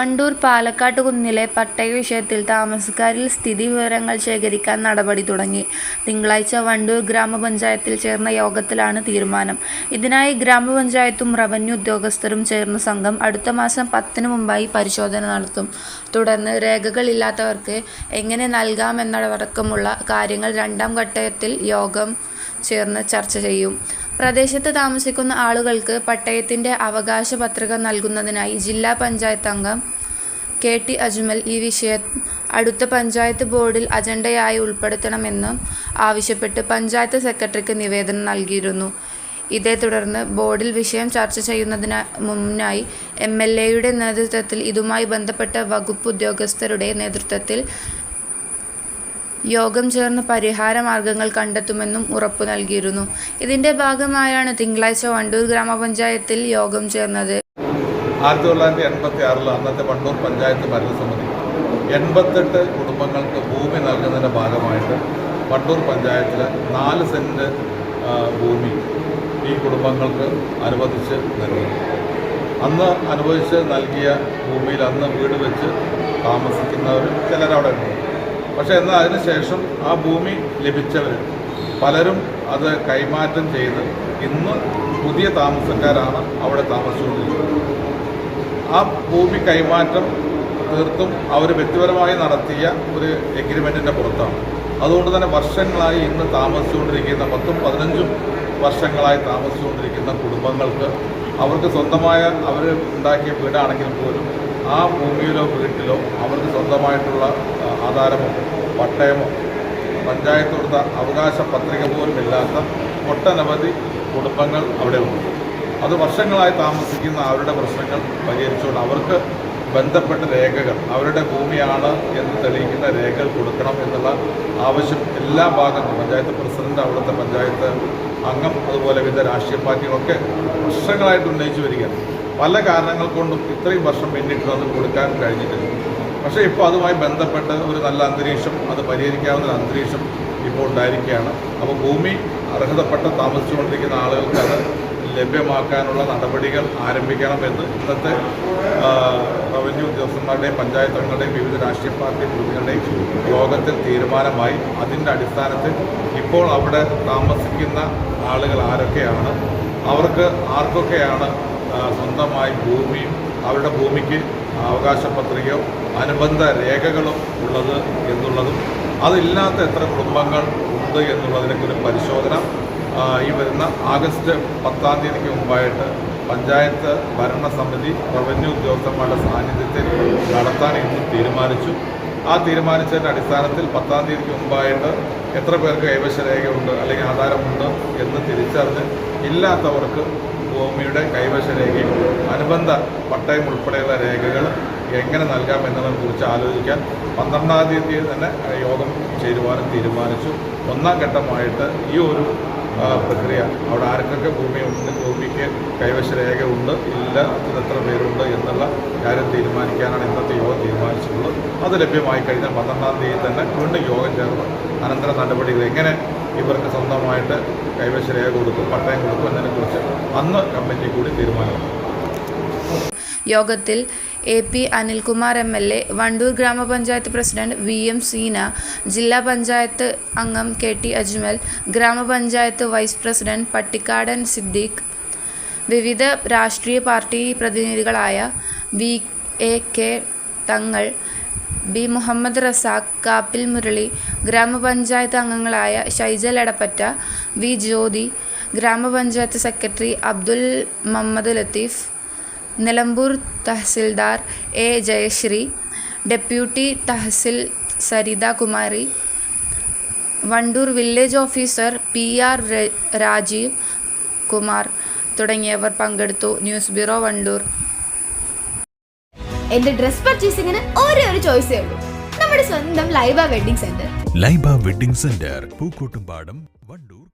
വണ്ടൂർ പാലക്കാട്ട് കുന്നിലെ പട്ടയ വിഷയത്തിൽ താമസക്കാരിൽ സ്ഥിതി വിവരങ്ങൾ ശേഖരിക്കാൻ നടപടി തുടങ്ങി. തിങ്കളാഴ്ച വണ്ടൂർ ഗ്രാമപഞ്ചായത്തിൽ ചേർന്ന യോഗത്തിലാണ് തീരുമാനം. ഇതിനായി ഗ്രാമപഞ്ചായത്തും റവന്യൂ ഉദ്യോഗസ്ഥരും ചേർന്ന സംഘം അടുത്ത മാസം പത്തിന് മുമ്പായി പരിശോധന നടത്തും. തുടർന്ന് രേഖകളില്ലാത്തവർക്ക് എങ്ങനെ നൽകാമെന്നടക്കമുള്ള കാര്യങ്ങൾ രണ്ടാം ഘട്ടത്തിൽ യോഗം ചേർന്ന് ചർച്ച ചെയ്യും. പ്രദേശത്ത് താമസിക്കുന്ന ആളുകൾക്ക് പട്ടയത്തിന്റെ അവകാശ പത്രിക നൽകുന്നതിനായി ജില്ലാ പഞ്ചായത്ത് അംഗം കെ ടി അജ്മൽ ഈ വിഷയം അടുത്ത പഞ്ചായത്ത് ബോർഡിൽ അജണ്ടയായി ഉൾപ്പെടുത്തണമെന്ന് ആവശ്യപ്പെട്ട് പഞ്ചായത്ത് സെക്രട്ടറിക്ക് നിവേദനം നൽകിയിരുന്നു. ഇതേ തുടർന്ന് ബോർഡിൽ വിഷയം ചർച്ച ചെയ്യുന്നതിന് മുന്നായി എം എൽ എയുടെ നേതൃത്വത്തിൽ ഇതുമായി ബന്ധപ്പെട്ട വകുപ്പ് ഉദ്യോഗസ്ഥരുടെ നേതൃത്വത്തിൽ യോഗം ചേർന്ന് പരിഹാര മാർഗങ്ങൾ കണ്ടെത്തുമെന്നും ഉറപ്പു നൽകിയിരുന്നു. ഇതിന്റെ ഭാഗമായാണ് തിങ്കളാഴ്ച വണ്ടൂർ ഗ്രാമപഞ്ചായത്തിൽ യോഗം ചേർന്നത്. ആയിരത്തി തൊള്ളായിരത്തി എൺപത്തി ആറിൽ അന്നത്തെ വണ്ടൂർ പഞ്ചായത്ത് ഭരണസമിതി എൺപത്തെട്ട് കുടുംബങ്ങൾക്ക് ഭൂമി നൽകുന്നതിന്റെ ഭാഗമായിട്ട് വണ്ടൂർ പഞ്ചായത്തിൽ നാല് സെന്റ് ഭൂമി ഈ കുടുംബങ്ങൾക്ക് അനുവദിച്ച് നൽകി. അന്ന് അനുവദിച്ച് നൽകിയ ഭൂമിയിൽ അന്ന് വീട് വെച്ച് താമസിക്കുന്നവർ ചിലരവിടെ ഉണ്ട്. പക്ഷേ എന്നാൽ അതിനുശേഷം ആ ഭൂമി ലഭിച്ചവർ പലരും അത് കൈമാറ്റം ചെയ്ത് ഇന്ന് പുതിയ താമസക്കാരാണ് അവിടെ താമസിച്ചുകൊണ്ടിരിക്കുന്നത്. ആ ഭൂമി കൈമാറ്റം തീർത്തും അവർ വ്യക്തിപരമായി നടത്തിയ ഒരു എഗ്രിമെന്റിന്റെ പുറത്താണ്. അതുകൊണ്ട് തന്നെ വർഷങ്ങളായി ഇന്ന് താമസിച്ചുകൊണ്ടിരിക്കുന്ന പത്തും പതിനഞ്ചും വർഷങ്ങളായി താമസിച്ചുകൊണ്ടിരിക്കുന്ന കുടുംബങ്ങൾക്ക് അവർക്ക് സ്വന്തമായ അവർ ഉണ്ടാക്കിയ വീടാണെങ്കിൽ പോലും ആ ഭൂമിയിലോ വീട്ടിലോ അവർക്ക് സ്വന്തമായിട്ടുള്ള ആധാരമോ പട്ടയമോ പഞ്ചായത്ത് കൊടുത്ത അവകാശ പത്രിക പോലും ഇല്ലാത്ത ഒട്ടനവധി കുടുംബങ്ങൾ അവിടെ ഉണ്ട്. അത് വർഷങ്ങളായി താമസിക്കുന്ന അവരുടെ പ്രശ്നങ്ങൾ പരിഹരിച്ചുകൊണ്ട് അവർക്ക് ബന്ധപ്പെട്ട രേഖകൾ അവരുടെ ഭൂമിയാണ് എന്ന് തെളിയിക്കുന്ന രേഖകൾ കൊടുക്കണം എന്നുള്ള ആവശ്യം എല്ലാ ഭാഗത്തും പഞ്ചായത്ത് പ്രസിഡന്റ് അവിടുത്തെ പഞ്ചായത്ത് അംഗം അതുപോലെ വിവിധ രാഷ്ട്രീയ പാർട്ടികളൊക്കെ വർഷങ്ങളായിട്ട് ഉന്നയിച്ചു വരികയാണ്. പല കാരണങ്ങൾ കൊണ്ടും ഇത്രയും വർഷം പിന്നിട്ട് അത് കൊടുക്കാൻ കഴിഞ്ഞിട്ടില്ല. പക്ഷേ ഇപ്പോൾ അതുമായി ബന്ധപ്പെട്ട് ഒരു നല്ല അന്തരീക്ഷം അത് പരിഹരിക്കാവുന്ന ഒരു അന്തരീക്ഷം ഇപ്പോൾ ഉണ്ടായിരിക്കുകയാണ്. അപ്പോൾ ഭൂമി അർഹതപ്പെട്ട താമസിച്ചുകൊണ്ടിരിക്കുന്ന ആളുകൾക്ക് അത് ലഭ്യമാക്കാനുള്ള നടപടികൾ ആരംഭിക്കണമെന്ന് ഇന്നത്തെ റവന്യൂ ഉദ്യോഗസ്ഥന്മാരുടെയും പഞ്ചായത്ത് അംഗങ്ങളുടെയും വിവിധ രാഷ്ട്രീയ പാർട്ടി പ്രതിനിധികളുടെയും യോഗത്തിൽ തീരുമാനമായി അതിന്റെ അടിസ്ഥാനത്തിൽ ഇപ്പോൾ അവിടെ താമസിക്കുന്ന ആളുകൾ ആരൊക്കെയാണ് അവർക്ക് ആർക്കൊക്കെയാണ് സ്വന്തമായി ഭൂമിയും അവരുടെ ഭൂമിക്ക് അവകാശ പത്രികയോ അനുബന്ധ രേഖകളും ഉള്ളത് എന്നുള്ളതും അതില്ലാത്ത എത്ര കുടുംബങ്ങൾ ഉണ്ട് എന്നുള്ളതിനൊക്കെ ഒരു പരിശോധന ഈ വരുന്ന ആഗസ്റ്റ് പത്താം തീയതിക്ക് മുമ്പായിട്ട് പഞ്ചായത്ത് ഭരണസമിതി റവന്യൂ ഉദ്യോഗസ്ഥന്മാരുടെ സാന്നിധ്യത്തിൽ നടത്താൻ ഇന്ന് തീരുമാനിച്ചു. ആ തീരുമാനിച്ചതിന്റെ അടിസ്ഥാനത്തിൽ പത്താം തീയതിക്ക് മുമ്പായിട്ട് എത്ര പേർക്ക് കൈവശരേഖയുണ്ട് അല്ലെങ്കിൽ ആധാരമുണ്ട് എന്ന് തിരിച്ചറിഞ്ഞ് ഇല്ലാത്തവർക്ക് ഭൂമിയുടെ കൈവശരേഖയും അനുബന്ധ പട്ടയം ഉൾപ്പെടെയുള്ള രേഖകൾ എങ്ങനെ നൽകാം എന്നതിനെക്കുറിച്ച് ആലോചിക്കാൻ പന്ത്രണ്ടാം തീയതി തന്നെ യോഗം ചേരുവാനും തീരുമാനിച്ചു. ഒന്നാം ഘട്ടമായിട്ട് ഈ ഒരു പ്രക്രിയ അവിടെ ആർക്കൊക്കെ ഭൂമിയുണ്ട് ഭൂമിക്ക് കൈവശ രേഖ ഉണ്ട് ഇല്ല എത്ര പേരുണ്ട് എന്നുള്ള കാര്യം തീരുമാനിക്കാനാണ് ഇന്നത്തെ യോഗം തീരുമാനിച്ചിട്ടുള്ളത്. അത് ലഭ്യമായി കഴിഞ്ഞാൽ പന്ത്രണ്ടാം തീയതി തന്നെ വീണ്ടും യോഗം ചേർന്ന് അനന്തര നടപടികൾ എങ്ങനെ ഇവർക്ക് സ്വന്തമായിട്ട് കൈവശ രേഖ കൊടുക്കും പട്ടയം കൊടുക്കും എന്നതിനെക്കുറിച്ച് അന്ന് കമ്മിറ്റി കൂടി തീരുമാനമെടുക്കും. യോഗത്തിൽ A P Anilkumar M L A Wandoor grama panchayat president V M Seena ജില്ലാ പഞ്ചായത്ത് അംഗം കെ ടി അജ്മൽ ഗ്രാമപഞ്ചായത്ത് വൈസ് പ്രസിഡന്റ് പട്ടിക്കാടൻ സിദ്ദീഖ് വിവിധ രാഷ്ട്രീയ party പ്രതിനിധികളായ V A K Thangal B Muhammad Razak Kappil Murali grama panchayat അംഗങ്ങളായ Shaijal Edappatta V Jyothi grama panchayat secretary Abdul Muhammad Latheef Nilambur tahsildar A Jayasree deputy tahsil Saritha Kumari Wandoor village officer P R Rajeev Kumar തുടങ്ങിയവർ പങ്കെടുത്തു. News bureau Wandoor. എന്റെ dress പർച്ചേസിംഗിന് ഒരേ ഒരു ചോയ്സേ ഉള്ളൂ. നമ്മുടെ സ്വന്തം Laiba wedding centre. Laiba wedding centre Pookkottumpadam Wandoor